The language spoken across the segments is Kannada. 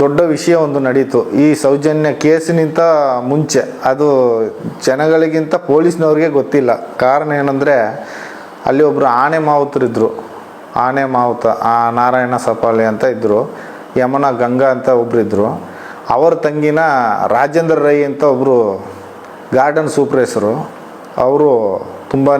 ದೊಡ್ಡ ವಿಷಯ ಒಂದು ನಡೀತು. ಈ ಸೌಜನ್ಯ ಕೇಸಿನಿಂತ ಮುಂಚೆ, ಅದು ಜನಗಳಿಗಿಂತ ಪೊಲೀಸ್ನವ್ರಿಗೆ ಗೊತ್ತಿಲ್ಲ. ಕಾರಣ ಏನಂದರೆ, ಅಲ್ಲಿ ಒಬ್ಬರು ಆನೆ ಮಾವುತರಿದ್ದರು ಆನೆ ಮಾವುತ, ಆ ನಾರಾಯಣ ಸಪಾಲಿ ಅಂತ ಇದ್ದರು ಯಮನ ಗಂಗಾ ಅಂತ ಒಬ್ಬರಿದ್ದರು ಅವರ ತಂಗಿನ ರಾಜೇಂದ್ರ ರೈ ಅಂತ ಒಬ್ಬರು ಗಾರ್ಡನ್ ಸೂಪ್ರೇಸರು ಅವರು ತುಂಬಾ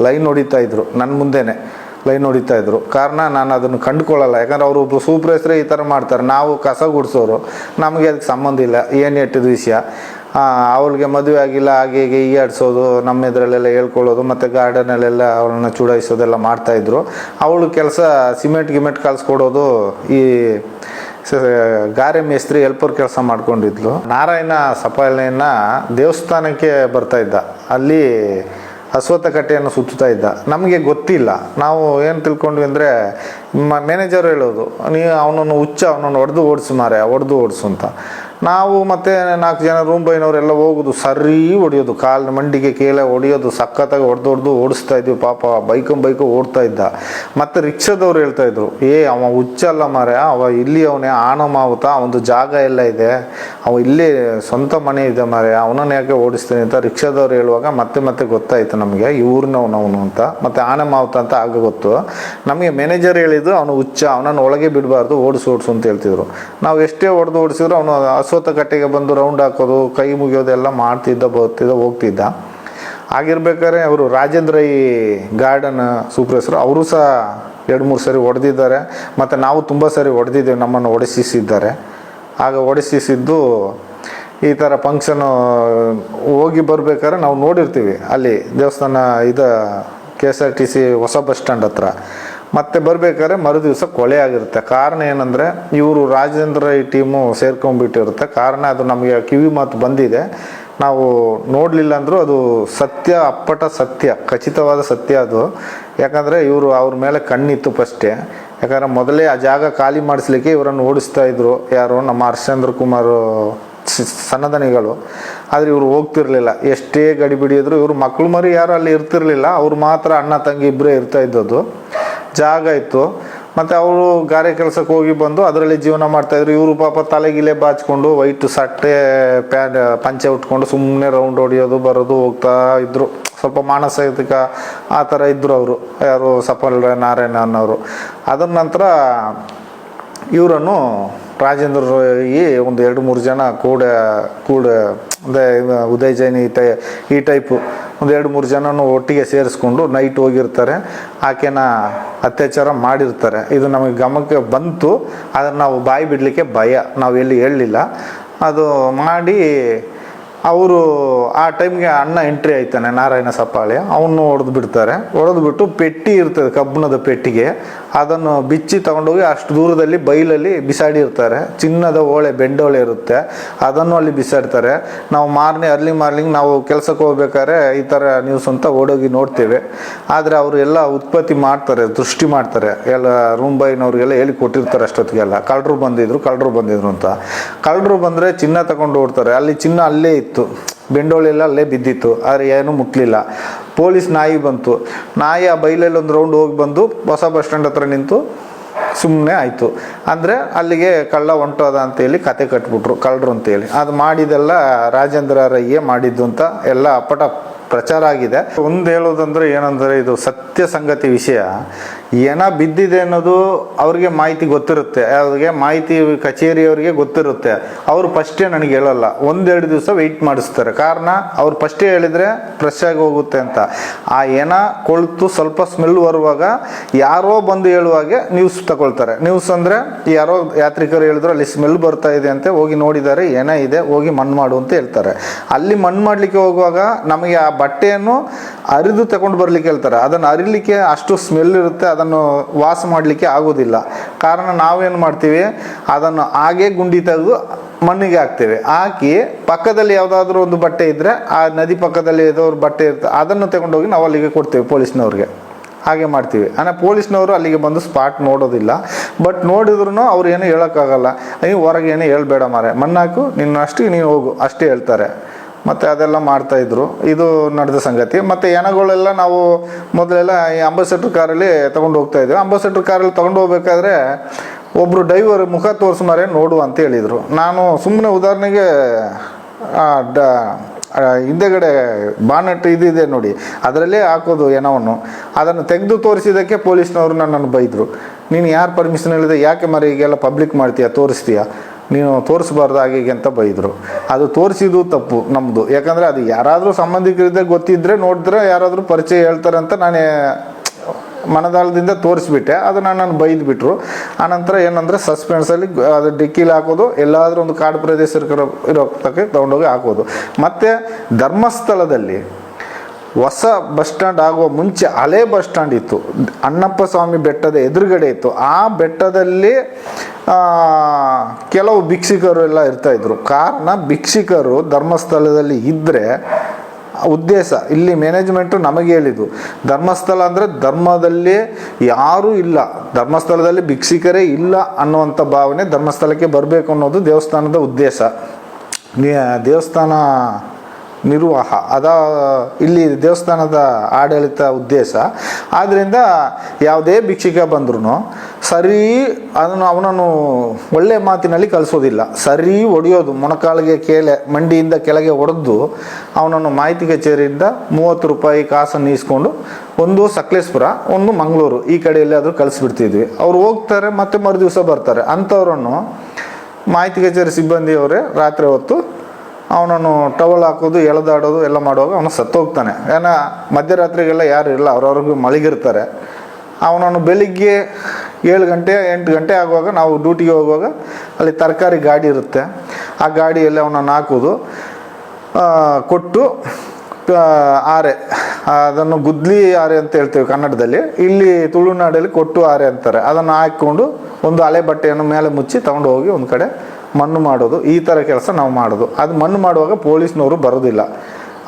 ಲೈನ್ ಹೊಡಿತಾ ಇದ್ರು ನನ್ನ ಮುಂದೆನೆ. ಲೈನ್ ಹೊಡಿತಾ ಇದ್ರು. ಕಾರಣ ನಾನು ಅದನ್ನು ಕಂಡುಕೊಳ್ಳಲ್ಲ. ಯಾಕಂದ್ರೆ ಅವರು ಒಬ್ರು ಸೂಪ್ರೇಸರೇ ಈ ಥರ ಮಾಡ್ತಾರೆ. ನಾವು ಕಸ ಗುಡಿಸೋರು. ನಮಗೆ ಅದಕ್ಕೆ ಸಂಬಂಧ ಇಲ್ಲ. ಏನು ಎಟ್ಟಿದ ವಿಷಯ? ಅವಳಿಗೆ ಮದುವೆ ಆಗಿಲ್ಲ, ಹಾಗೆ ಹೀಗೆ ಈಗಾಡ್ಸೋದು ನಮ್ಮ ಇದರಲ್ಲೆಲ್ಲ ಹೇಳ್ಕೊಳ್ಳೋದು, ಮತ್ತು ಗಾರ್ಡನಲ್ಲೆಲ್ಲ ಅವಳನ್ನ ಚುಡಾಯಿಸೋದೆಲ್ಲ ಮಾಡ್ತಾಯಿದ್ರು ಅವಳು ಕೆಲಸ ಸಿಮೆಂಟ್ ಗಿಮೆಂಟ್ ಕಲಿಸ್ಕೊಡೋದು ಈ ಗಾರೆ ಮೇಸ್ತ್ರಿ ಹೆಲ್ಪರ್ ಕೆಲಸ ಮಾಡ್ಕೊಂಡಿದ್ಲು. ನಾರಾಯಣ ಸಪಾಲನೆಯನ್ನು ದೇವಸ್ಥಾನಕ್ಕೆ ಬರ್ತಾ ಇದ್ದ. ಅಲ್ಲಿ ಅಶ್ವತ್ಥ ಕಟ್ಟೆಯನ್ನು ಸುತ್ತುತ್ತಾ ಇದ್ದ. ನಮಗೆ ಗೊತ್ತಿಲ್ಲ. ನಾವು ಏನು ತಿಳ್ಕೊಂಡ್ವಿ ಅಂದರೆ ಮ್ಯಾನೇಜರ್ ಹೇಳೋದು ನೀವು ಅವನನ್ನು ಹುಚ್ಚ, ಅವನನ್ನು ಹೊಡೆದು ಓಡಿಸು ಮಾರೆ ಹೊಡೆದು ಓಡಿಸು ಅಂತ. ನಾವು ಮತ್ತೆ ನಾಲ್ಕು ಜನ ರೂಮ್ ಬೈನವರೆಲ್ಲ ಹೋಗೋದು, ಸರಿ ಹೊಡಿಯೋದು. ಕಾಲು ಮಂಡಿಗೆ ಕೇಳೆ ಹೊಡಿಯೋದು, ಸಖತ್ತಾಗಿ ಹೊಡೆದು ಹೊಡೆದು ಓಡಿಸ್ತಾ ಇದ್ವಿ. ಪಾಪ ಬೈಕು ಬೈಕು ಓಡ್ತಾ ಇದ್ದ. ಮತ್ತೆ ರಿಕ್ಷಾದವ್ರು ಹೇಳ್ತಾ ಇದ್ರು, ಏ, ಅವ ಹುಚ್ಚಲ್ಲ ಮಾರೆ ಅವ ಇಲ್ಲಿ ಅವನೇ ಆಣ ಮಾವುತ. ಜಾಗ ಎಲ್ಲ ಇದೆ. ಅವ ಇಲ್ಲಿ ಸ್ವಂತ ಮನೆ ಇದೆ ಮಾರೆ ಅವನನ್ನ ಯಾಕೆ ಓಡಿಸ್ತೀನಿ ಅಂತ ರಿಕ್ಷಾದವ್ರು ಹೇಳುವಾಗ ಮತ್ತೆ ಮತ್ತೆ ಗೊತ್ತಾಯ್ತು ನಮಗೆ, ಇವ್ರನ್ನವನವನು ಅಂತ. ಮತ್ತೆ ಆನೆ ಮಾವುತ ಅಂತ ಆಗ ಗೊತ್ತು. ನಮಗೆ ಮ್ಯಾನೇಜರ್ ಹೇಳಿದ್ರು ಅವನು ಹುಚ್ಚ. ಅವನನ್ನು ಒಳಗೆ ಬಿಡಬಾರ್ದು. ಓಡಿಸು ಓಡಿಸು ಅಂತ ಹೇಳ್ತಿದ್ರು. ನಾವು ಎಷ್ಟೇ ಹೊಡೆದು ಓಡಿಸಿದ್ರು, ಅವನು ಅಶ್ವತ್ಥ ಕಟ್ಟೆಗೆ ಬಂದು ರೌಂಡ್ ಹಾಕೋದು, ಕೈ ಮುಗಿಯೋದೆಲ್ಲ ಮಾಡ್ತಿದ್ದ, ಬರ್ತಿದ್ದ, ಹೋಗ್ತಿದ್ದ. ಆಗಿರ್ಬೇಕಾದ್ರೆ ಅವರು ರಾಜೇಂದ್ರ ಈ ಗಾರ್ಡನ್ ಸೂಪ್ರೆಸರು ಅವರು ಸಹ ಎರಡು ಮೂರು ಸರಿ ಹೊಡೆದಿದ್ದಾರೆ. ಮತ್ತು ನಾವು ತುಂಬ ಸರಿ ಹೊಡೆದಿದ್ದೇವೆ, ನಮ್ಮನ್ನು ಹೊಡೆಸಿಸಿದ್ದಾರೆ. ಆಗ ಹೊಡೆಸಿಸಿದ್ದು ಈ ಥರ ಫಂಕ್ಷನು ಹೋಗಿ ಬರ್ಬೇಕಾದ್ರೆ ನಾವು ನೋಡಿರ್ತೀವಿ. ಅಲ್ಲಿ ದೇವಸ್ಥಾನ ಇದು K S R T C ಹೊಸ ಬಸ್ ಸ್ಟ್ಯಾಂಡ್ ಹತ್ರ. ಮತ್ತೆ ಬರಬೇಕಾದ್ರೆ ಮರುದಿವಸ ಕೊಳೆ ಆಗಿರುತ್ತೆ. ಕಾರಣ ಏನಂದರೆ, ಇವರು ರಾಜೇಂದ್ರ ಈ ಟೀಮು ಸೇರ್ಕೊಂಡ್ಬಿಟ್ಟಿರುತ್ತೆ. ಕಾರಣ ಅದು ನಮಗೆ ಕಿವಿ ಮಾತು ಬಂದಿದೆ. ನಾವು ನೋಡಲಿಲ್ಲ ಅಂದರೂ ಅದು ಸತ್ಯ, ಅಪ್ಪಟ ಸತ್ಯ, ಖಚಿತವಾದ ಸತ್ಯ ಅದು. ಯಾಕಂದರೆ ಇವರು ಅವ್ರ ಮೇಲೆ ಕಣ್ಣಿತ್ತು ಫಸ್ಟೇ. ಯಾಕಂದರೆ ಮೊದಲೇ ಆ ಜಾಗ ಖಾಲಿ ಮಾಡಿಸ್ಲಿಕ್ಕೆ ಇವರನ್ನು ಓಡಿಸ್ತಾ ಇದ್ರು ಯಾರು ನಮ್ಮ ಹರ್ಷೇಂದ್ರ ಕುಮಾರ್ ಸನ್ನದನಿಗಳು ಆದರೆ ಇವರು ಹೋಗ್ತಿರ್ಲಿಲ್ಲ. ಎಷ್ಟೇ ಗಡಿಬಿಡಿ ಇದ್ರು ಇವರು ಮಕ್ಕಳು ಮರಿ ಯಾರು ಅಲ್ಲಿ ಇರ್ತಿರ್ಲಿಲ್ಲ. ಅವ್ರು ಮಾತ್ರ ಅಣ್ಣ, ತಂಗಿ ಇಬ್ಬರೇ ಇರ್ತಾ ಇದ್ದದ್ದು. ಜಾಗ ಇತ್ತು. ಮತ್ತು ಅವರು ಗಾರೆ ಕೆಲಸಕ್ಕೆ ಹೋಗಿ ಬಂದು ಅದರಲ್ಲಿ ಜೀವನ ಮಾಡ್ತಾಯಿದ್ರು ಇವರು ಪಾಪ ತಲೆಗಿಲೆ ಬಾಚ್ಕೊಂಡು ವೈಟ್ ಸಟ್ಟೆ ಪ್ಯಾಂಟ್ ಪಂಚೆ ಉಟ್ಕೊಂಡು ಸುಮ್ಮನೆ ರೌಂಡ್ ಹೊಡಿಯೋದು, ಬರೋದು, ಹೋಗ್ತಾ ಇದ್ದರು ಸ್ವಲ್ಪ ಮಾನಸಿಕ ಆ ಥರ ಇದ್ದರು ಅವರು. ಯಾರು ಸಫಲ್ ನಾರಾಯಣ ಅನ್ನೋರು. ಅದರ ನಂತರ ಇವರನ್ನು ರಾಜೇಂದ್ರ ಈ ಒಂದು ಎರಡು ಮೂರು ಜನ ಕೂಡ ಕೂಡ ಅಂದರೆ ಉದಯ್ ಜೈನ್ ಈ ಟೈ ಈ ಟೈಪು ಒಂದು ಎರಡು ಮೂರು ಜನನು ಒಟ್ಟಿಗೆ ಸೇರಿಸ್ಕೊಂಡು ನೈಟ್ ಹೋಗಿರ್ತಾರೆ. ಆಕೆನ ಅತ್ಯಾಚಾರ ಮಾಡಿರ್ತಾರೆ. ಇದು ನಮಗೆ ಗಮನಕ್ಕೆ ಬಂತು. ಅದನ್ನು ನಾವು ಬಾಯಿ ಬಿಡಲಿಕ್ಕೆ ಭಯ. ನಾವು ಎಲ್ಲಿ ಹೇಳಲಿಲ್ಲ ಅದು ಮಾಡಿ ಅವರು ಆ ಟೈಮ್ಗೆ ಅಣ್ಣ ಎಂಟ್ರಿ ಆಯ್ತಾನೆ, ನಾರಾಯಣ ಸಪ್ಪಾಳೆ. ಅವನು ಹೊಡೆದು ಬಿಡ್ತಾರೆ. ಹೊಡೆದು ಬಿಟ್ಟು ಪೆಟ್ಟಿ ಇರ್ತದೆ, ಕಬ್ಬಿಣದ ಪೆಟ್ಟಿಗೆ. ಅದನ್ನು ಬಿಚ್ಚಿ ತಗೊಂಡೋಗಿ ಅಷ್ಟು ದೂರದಲ್ಲಿ ಬೈಲಲ್ಲಿ ಬಿಸಾಡಿರ್ತಾರೆ ಚಿನ್ನದ ಓಳೆ, ಬೆಂಡೋಳೆ ಇರುತ್ತೆ. ಅದನ್ನು ಅಲ್ಲಿ ಬಿಸಾಡ್ತಾರೆ. ನಾವು ಮಾರ್ನಿ ಅರ್ಲಿ ಮಾರ್ನಿಂಗ್ ನಾವು ಕೆಲಸಕ್ಕೆ ಹೋಗ್ಬೇಕಾದ್ರೆ ಈ ಥರ ನ್ಯೂಸ್ ಅಂತ ಓಡೋಗಿ ನೋಡ್ತೇವೆ. ಆದರೆ ಅವರು ಎಲ್ಲ ಉತ್ಪತ್ತಿ ಮಾಡ್ತಾರೆ, ದೃಷ್ಟಿ ಮಾಡ್ತಾರೆ. ಎಲ್ಲ ರೂಮ್ ಬಾಯ್ನವ್ರಿಗೆಲ್ಲ ಹೇಳಿ ಕೊಟ್ಟಿರ್ತಾರೆ ಅಷ್ಟೊತ್ತಿಗೆಲ್ಲ. ಕಳ್ಳರು ಬಂದಿದ್ರು ಕಳ್ಳರು ಬಂದಿದ್ರು ಅಂತ. ಕಳ್ಳರು ಬಂದರೆ ಚಿನ್ನ ತಗೊಂಡು ಓಡ್ತಾರೆ. ಅಲ್ಲಿ ಚಿನ್ನ ಅಲ್ಲೇ ಇತ್ತು. ಬೆಂಡೋಳೆಲ್ಲ ಅಲ್ಲೇ ಬಿದ್ದಿತ್ತು, ಆದರೆ ಏನೂ ಮುಟ್ಲಿಲ್ಲ. ಪೊಲೀಸ್ ನಾಯಿ ಬಂತು. ನಾಯಿ ಆ ಬೈಲಲ್ಲಿ ಒಂದು ರೌಂಡ್ ಹೋಗಿ ಬಂದು ಹೊಸ ಬಸ್ ಸ್ಟ್ಯಾಂಡ್ ಹತ್ರ ನಿಂತು ಸುಮ್ಮನೆ ಆಯಿತು. ಅಂದರೆ ಅಲ್ಲಿಗೆ ಕಳ್ಳ ಹೊಂಟೋದ ಅಂತೇಳಿ ಕತೆ ಕಟ್ಬಿಟ್ರು ಕಳ್ಳರು ಅಂತೇಳಿ ಅದು ಮಾಡಿದೆಲ್ಲ ರಾಜೇಂದ್ರ ರಯ್ಯೇ ಮಾಡಿದ್ದು ಅಂತ ಎಲ್ಲ ಅಪ್ಪಟ ಪ್ರಚಾರ ಆಗಿದೆ. ಒಂದು ಹೇಳೋದಂದ್ರೆ ಏನಂದರೆ ಇದು ಸತ್ಯ ಸಂಗತಿ ವಿಷಯ. ಏನ ಬಿದ್ದಿದೆ ಅನ್ನೋದು ಅವ್ರಿಗೆ ಮಾಹಿತಿ ಗೊತ್ತಿರುತ್ತೆ. ಅವ್ರಿಗೆ ಮಾಹಿತಿ ಕಚೇರಿಯವ್ರಿಗೆ ಗೊತ್ತಿರುತ್ತೆ. ಅವರು ಫಸ್ಟೇ ನನಗೆ ಹೇಳಲ್ಲ. ಒಂದೆರಡು ದಿವಸ ವೆಯ್ಟ್ ಮಾಡಿಸ್ತಾರೆ. ಕಾರಣ ಅವ್ರು ಫಸ್ಟೇ ಹೇಳಿದರೆ ಫ್ರೆಶ್ ಆಗಿ ಹೋಗುತ್ತೆ ಅಂತ. ಆ ಏನ ಕೊಳ್ತು ಸ್ವಲ್ಪ ಸ್ಮೆಲ್ ಬರುವಾಗ ಯಾರೋ ಬಂದು ಹೇಳುವಾಗೆ ನ್ಯೂಸ್ ತಗೊಳ್ತಾರೆ. ನ್ಯೂಸ್ ಅಂದರೆ ಯಾರೋ ಯಾತ್ರಿಕರು ಹೇಳಿದ್ರು ಅಲ್ಲಿ ಸ್ಮೆಲ್ ಬರ್ತಾ ಇದೆ ಅಂತ ಹೋಗಿ ನೋಡಿದ್ದಾರೆ. ಏನ ಇದೆ? ಹೋಗಿ ಮಣ್ಣು ಮಾಡು ಅಂತ ಹೇಳ್ತಾರೆ. ಅಲ್ಲಿ ಮಣ್ಣು ಮಾಡಲಿಕ್ಕೆ ಹೋಗುವಾಗ ನಮಗೆ ಆ ಬಟ್ಟೆಯನ್ನು ಅರಿದು ತಗೊಂಡು ಬರ್ಲಿಕ್ಕೆ ಹೇಳ್ತಾರೆ. ಅದನ್ನು ಅರಿಲಿಕ್ಕೆ ಅಷ್ಟು ಸ್ಮೆಲ್ ಇರುತ್ತೆ. ಅದನ್ನು ವಾಸ ಮಾಡಲಿಕ್ಕೆ ಆಗೋದಿಲ್ಲ ಕಾರಣ ನಾವೇನು ಮಾಡ್ತೀವಿ? ಅದನ್ನು ಹಾಗೆ ಗುಂಡಿ ತೆಗೆದು ಮಣ್ಣಿಗೆ ಹಾಕ್ತೇವೆ. ಹಾಕಿ ಪಕ್ಕದಲ್ಲಿ ಯಾವುದಾದ್ರೂ ಒಂದು ಬಟ್ಟೆ ಇದ್ದರೆ ಆ ನದಿ ಪಕ್ಕದಲ್ಲಿ ಏದೋ ಬಟ್ಟೆ ಇರುತ್ತೆ ಅದನ್ನು ತಗೊಂಡೋಗಿ ನಾವು ಅಲ್ಲಿಗೆ ಕೊಡ್ತೇವೆ ಪೊಲೀಸ್ನವ್ರಿಗೆ. ಹಾಗೆ ಮಾಡ್ತೀವಿ. ಅಂದರೆ ಪೊಲೀಸ್ನವರು ಅಲ್ಲಿಗೆ ಬಂದು ಸ್ಪಾಟ್ ನೋಡೋದಿಲ್ಲ. ಬಟ್ ನೋಡಿದ್ರು ಅವ್ರು ಏನು ಹೇಳೋಕ್ಕಾಗಲ್ಲ. ನೀವು ಹೊರಗೆ ಏನು ಹೇಳ್ಬೇಡ ಮಾರೆ ಮಣ್ಣಾಕು ನಿನ್ನ ಅಷ್ಟು ನೀನು ಹೋಗು. ಅಷ್ಟೇ ಹೇಳ್ತಾರೆ. ಮತ್ತು ಅದೆಲ್ಲ ಮಾಡ್ತಾ ಇದ್ರು. ಇದು ನಡೆದ ಸಂಗತಿ. ಮತ್ತು ಯಾನಗಳೆಲ್ಲ ನಾವು ಮೊದಲೆಲ್ಲ ಈ ಅಂಬಾಸೆಡ್ರ್ ಕಾರಲ್ಲಿ ತೊಗೊಂಡು ಹೋಗ್ತಾ ಇದ್ವಿ. ಕಾರಲ್ಲಿ ತೊಗೊಂಡು ಹೋಗ್ಬೇಕಾದ್ರೆ ಒಬ್ಬರು ಡೈವರ್ ಮುಖ ತೋರಿಸ್ ಮಾರೇ ನೋಡು ಅಂತ ಹೇಳಿದರು. ನಾನು ಸುಮ್ಮನೆ ಉದಾಹರಣೆಗೆ ಡ ಹಿಂದೆಗಡೆ ಬಾನಟ್ ಇದಿದೆ ನೋಡಿ. ಅದರಲ್ಲೇ ಹಾಕೋದು ಏನವನ್ನು ಅದನ್ನು ತೆಗೆದು ತೋರಿಸಿದ್ದಕ್ಕೆ ಪೊಲೀಸ್ನವರು ನನ್ನನ್ನು ಬೈದರು. ನೀನು ಯಾರು ಪರ್ಮಿಷನ್ ಹೇಳಿದೆ? ಯಾಕೆ ಮರಿ ಈಗೆಲ್ಲ ಪಬ್ಲಿಕ್ ಮಾಡ್ತೀಯಾ? ತೋರಿಸ್ತೀಯ? ನೀನು ತೋರಿಸ್ಬಾರ್ದು ಹಾಗೆ ಅಂತ ಬೈದರು. ಅದು ತೋರಿಸಿದ್ದು ತಪ್ಪು ನಮ್ಮದು ಯಾಕಂದರೆ ಅದು ಯಾರಾದರೂ ಸಂಬಂಧಿಕರಿದ್ದೇ ಗೊತ್ತಿದ್ದರೆ ನೋಡಿದ್ರೆ ಯಾರಾದರೂ ಪರಿಚಯ ಹೇಳ್ತಾರೆ ಅಂತ ನಾನೇ ಮನದಾಳದಿಂದ ತೋರಿಸ್ಬಿಟ್ಟೆ. ಅದು ನಾನು ಬೈದ್ಬಿಟ್ರು. ಆನಂತರ ಏನಂದರೆ ಸಸ್ಪೆನ್ಸಲ್ಲಿ ಅದು ಡಿಕ್ಕಿಲಿ ಹಾಕೋದು, ಎಲ್ಲಾದರೂ ಒಂದು ಕಾಡು ಪ್ರದೇಶ ಇರೋ ತೊಗೊಂಡೋಗಿ ಹಾಕೋದು. ಮತ್ತು ಧರ್ಮಸ್ಥಳದಲ್ಲಿ ಹೊಸ ಬಸ್ ಸ್ಟ್ಯಾಂಡ್ ಆಗುವ ಮುಂಚೆ ಹಳೆ ಬಸ್ ಸ್ಟ್ಯಾಂಡ್ ಇತ್ತು. ಅಣ್ಣಪ್ಪ ಸ್ವಾಮಿ ಬೆಟ್ಟದ ಎದುರುಗಡೆ ಇತ್ತು. ಆ ಬೆಟ್ಟದಲ್ಲಿ ಕೆಲವು ಭಿಕ್ಷಿಕರು ಎಲ್ಲ ಇರ್ತಾ ಇದ್ರು. ಕಾರಣ ಭಿಕ್ಷಿಕರು ಧರ್ಮಸ್ಥಳದಲ್ಲಿ ಇದ್ದರೆ ಉದ್ದೇಶ, ಇಲ್ಲಿ ಮ್ಯಾನೇಜ್ಮೆಂಟು ನಮಗೆ ಹೇಳಿದ್ದು. ಧರ್ಮಸ್ಥಳ ಅಂದರೆ ಧರ್ಮದಲ್ಲಿ ಯಾರೂ ಇಲ್ಲ. ಧರ್ಮಸ್ಥಳದಲ್ಲಿ ಭಿಕ್ಷಿಕರೇ ಇಲ್ಲ ಅನ್ನುವಂಥ ಭಾವನೆ ಧರ್ಮಸ್ಥಳಕ್ಕೆ ಬರಬೇಕು ಅನ್ನೋದು ದೇವಸ್ಥಾನದ ಉದ್ದೇಶ. ದೇವಸ್ಥಾನ ನಿರ್ವಾಹ. ಅದ ಇಲ್ಲಿ ದೇವಸ್ಥಾನದ ಆಡಳಿತ ಉದ್ದೇಶ. ಆದ್ದರಿಂದ ಯಾವುದೇ ಭಿಕ್ಷಿಕ ಬಂದ್ರೂ ಸರಿ ಅದನ್ನು ಅವನನ್ನು ಒಳ್ಳೆ ಮಾತಿನಲ್ಲಿ ಕಲಿಸೋದಿಲ್ಲ. ಸರಿ ಒಡೆಯೋದು, ಮೊಣಕಾಲಿಗೆ ಕೇಳೆ ಮಂಡಿಯಿಂದ ಕೆಳಗೆ ಒಡೆದು ಅವನನ್ನು ಮಾಹಿತಿ ಕಚೇರಿಯಿಂದ ಮೂವತ್ತು ರೂಪಾಯಿ ಕಾಸನ್ನು ಈಸ್ಕೊಂಡು ಒಂದು ಸಕಲೇಶ್ಪುರ, ಒಂದು ಮಂಗಳೂರು ಈ ಕಡೆಯಲ್ಲಿ ಆದರೂ ಕಳಿಸ್ಬಿಡ್ತಿದ್ವಿ ಅವ್ರು ಹೋಗ್ತಾರೆ, ಮತ್ತೆ ಮರು ದಿವಸ ಬರ್ತಾರೆ. ಅಂಥವ್ರನ್ನು ಮಾಹಿತಿ ಕಚೇರಿ ಸಿಬ್ಬಂದಿಯವರೇ ರಾತ್ರಿ ಹೊತ್ತು ಅವನನ್ನು ಟವಲ್ ಹಾಕೋದು, ಎಳೆದಾಡೋದು ಎಲ್ಲ ಮಾಡುವಾಗ ಅವನು ಸತ್ತೋಗ್ತಾನೆ. ಏನ, ಮಧ್ಯರಾತ್ರಿಗೆಲ್ಲ ಯಾರು ಇಲ್ಲ, ಅವ್ರವ್ರಿಗೂ ಮಲಗಿರ್ತಾರೆ. ಅವನನ್ನು ಬೆಳಿಗ್ಗೆ ಏಳು ಗಂಟೆ, ಎಂಟು ಗಂಟೆ ಆಗುವಾಗ ನಾವು ಡ್ಯೂಟಿಗೆ ಹೋಗುವಾಗ ಅಲ್ಲಿ ತರಕಾರಿ ಗಾಡಿ ಇರುತ್ತೆ. ಆ ಗಾಡಿಯಲ್ಲಿ ಅವನನ್ನು ಹಾಕೋದು ಕೊಟ್ಟು ಆರೆ. ಅದನ್ನು ಗುದ್ಲಿ ಆರೆ ಅಂತ ಹೇಳ್ತೀವಿ ಕನ್ನಡದಲ್ಲಿ. ಇಲ್ಲಿ ತುಳುನಾಡಲ್ಲಿ ಕೊಟ್ಟು ಆರೆ ಅಂತಾರೆ. ಅದನ್ನು ಹಾಕ್ಕೊಂಡು ಒಂದು ಹಳೆ ಬಟ್ಟೆಯನ್ನು ಮೇಲೆ ಮುಚ್ಚಿ ತಗೊಂಡು ಹೋಗಿ ಒಂದು ಕಡೆ ಮಣ್ಣು ಮಾಡೋದು, ಈ ಥರ ಕೆಲಸ ನಾವು ಮಾಡೋದು. ಅದು ಮಣ್ಣು ಮಾಡುವಾಗ ಪೊಲೀಸ್ನವರು ಬರೋದಿಲ್ಲ.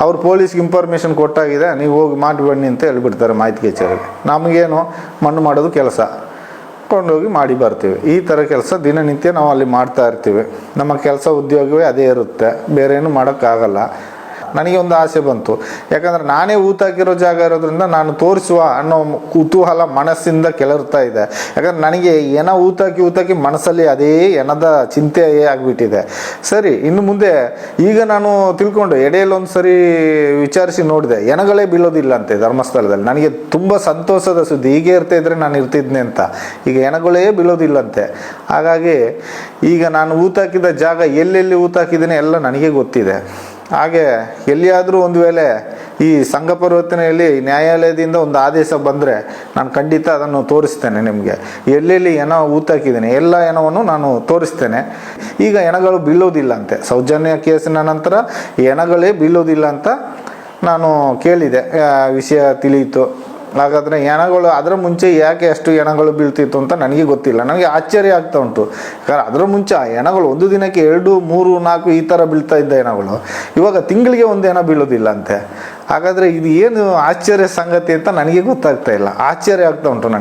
ಅವ್ರು ಪೊಲೀಸ್ಗೆ ಇನ್ಫಾರ್ಮೇಷನ್ ಕೊಟ್ಟಾಗಿದೆ, ನೀವು ಹೋಗಿ ಮಾಡಿ ಬನ್ನಿ ಅಂತ ಹೇಳ್ಬಿಡ್ತಾರೆ ಮಾಹಿತಿ ಕಚೇರಿಗೆ ನಮಗೇನು, ಮಣ್ಣು ಮಾಡೋದು ಕೆಲಸ. ಕೊಂಡೋಗಿ ಮಾಡಿ ಬರ್ತೀವಿ. ಈ ಥರ ಕೆಲಸ ದಿನನಿತ್ಯ ನಾವು ಅಲ್ಲಿ ಮಾಡ್ತಾ ಇರ್ತೀವಿ. ನಮ್ಮ ಕೆಲಸ ಉದ್ಯೋಗವೇ ಅದೇ ಇರುತ್ತೆ. ಬೇರೆ ಏನು ಮಾಡೋಕ್ಕಾಗಲ್ಲ. ನನಗೆ ಒಂದು ಆಸೆ ಬಂತು. ಯಾಕಂದ್ರೆ ನಾನೇ ಊತಾಕಿರೋ ಜಾಗ ಇರೋದ್ರಿಂದ ನಾನು ತೋರಿಸುವ ಅನ್ನೋ ಕುತೂಹಲ ಮನಸ್ಸಿಂದ ಕೆಳರ್ತಾ ಇದೆ. ಯಾಕಂದ್ರೆ ನನಗೆ ಎನ ಊತಾಕಿ ಊತಾಕಿ ಮನಸ್ಸಲ್ಲಿ ಅದೇ ಏನದ ಚಿಂತೆ ಆಗಿಬಿಟ್ಟಿದೆ. ಸರಿ, ಇನ್ನು ಮುಂದೆ ಈಗ ನಾನು ತಿಳ್ಕೊಂಡು ಎಡೆಯಲ್ಲಿ ಸರಿ ವಿಚಾರಿಸಿ ನೋಡಿದೆ. ಎನಗಳೇ ಬೀಳೋದಿಲ್ಲ ಅಂತೆ ಧರ್ಮಸ್ಥಳದಲ್ಲಿ. ನನಗೆ ತುಂಬ ಸಂತೋಷದ ಸುದ್ದಿ. ಹೀಗೆ ಇರ್ತಾ ಇದ್ರೆ ನಾನು ಇರ್ತಿದ್ನೆ ಅಂತ. ಈಗ ಎನಗಳೇ ಬೀಳೋದಿಲ್ಲಂತೆ ಹಾಗಾಗಿ ಈಗ ನಾನು ಊತಾಕಿದ ಜಾಗ ಎಲ್ಲೆಲ್ಲಿ ಊತಾಕಿದ್ದೀನಿ ಎಲ್ಲ ನನಗೆ ಗೊತ್ತಿದೆ. ಹಾಗೆ ಎಲ್ಲಿಯಾದರೂ ಒಂದು ವೇಳೆ ಈ ಸಂಘ ಪರಿವರ್ತನೆಯಲ್ಲಿ ನ್ಯಾಯಾಲಯದಿಂದ ಒಂದು ಆದೇಶ ಬಂದರೆ ನಾನು ಖಂಡಿತ ಅದನ್ನು ತೋರಿಸ್ತೇನೆ ನಿಮಗೆ. ಎಲ್ಲೆಲ್ಲಿ ಏನೋ ಊತಾಕಿದ್ದೀನಿ ಎಲ್ಲ ಏನವನ್ನು ನಾನು ತೋರಿಸ್ತೇನೆ. ಈಗ ಹೆಣಗಳು ಬೀಳೋದಿಲ್ಲ ಅಂತೆ ಸೌಜನ್ಯ ಕೇಸಿನ ನಂತರ ಹೆಣಗಳೇ ಬೀಳೋದಿಲ್ಲ ಅಂತ ನಾನು ಕೇಳಿದೆ. ವಿಷಯ ತಿಳಿಯಿತು. ಹಾಗಾದರೆ ಹೆಣಗಳು ಅದರ ಮುಂಚೆ ಯಾಕೆ ಅಷ್ಟು ಹೆಣಗಳು ಬೀಳ್ತಿತ್ತು ಅಂತ ನನಗೆ ಗೊತ್ತಿಲ್ಲ. ನನಗೆ ಆಶ್ಚರ್ಯ ಆಗ್ತಾ ಉಂಟು. ಯಾಕಂದ್ರೆ ಅದರ ಮುಂಚೆ ಆ ಹೆಣಗಳು ಒಂದು ದಿನಕ್ಕೆ ಎರಡು, ಮೂರು, ನಾಲ್ಕು ಈ ಥರ ಬೀಳ್ತಾ ಇದ್ದ ಹೆಣಗಳು ಇವಾಗ ತಿಂಗಳಿಗೆ ಒಂದು ಹೆಣ ಬೀಳೋದಿಲ್ಲ ಅಂತೆ. ಹಾಗಾದರೆ ಇದು ಏನು ಆಶ್ಚರ್ಯ ಸಂಗತಿ ಅಂತ ನನಗೆ ಗೊತ್ತಾಗ್ತಾ ಇಲ್ಲ. ಆಶ್ಚರ್ಯ ಆಗ್ತಾ ಉಂಟು ನನಗೆ.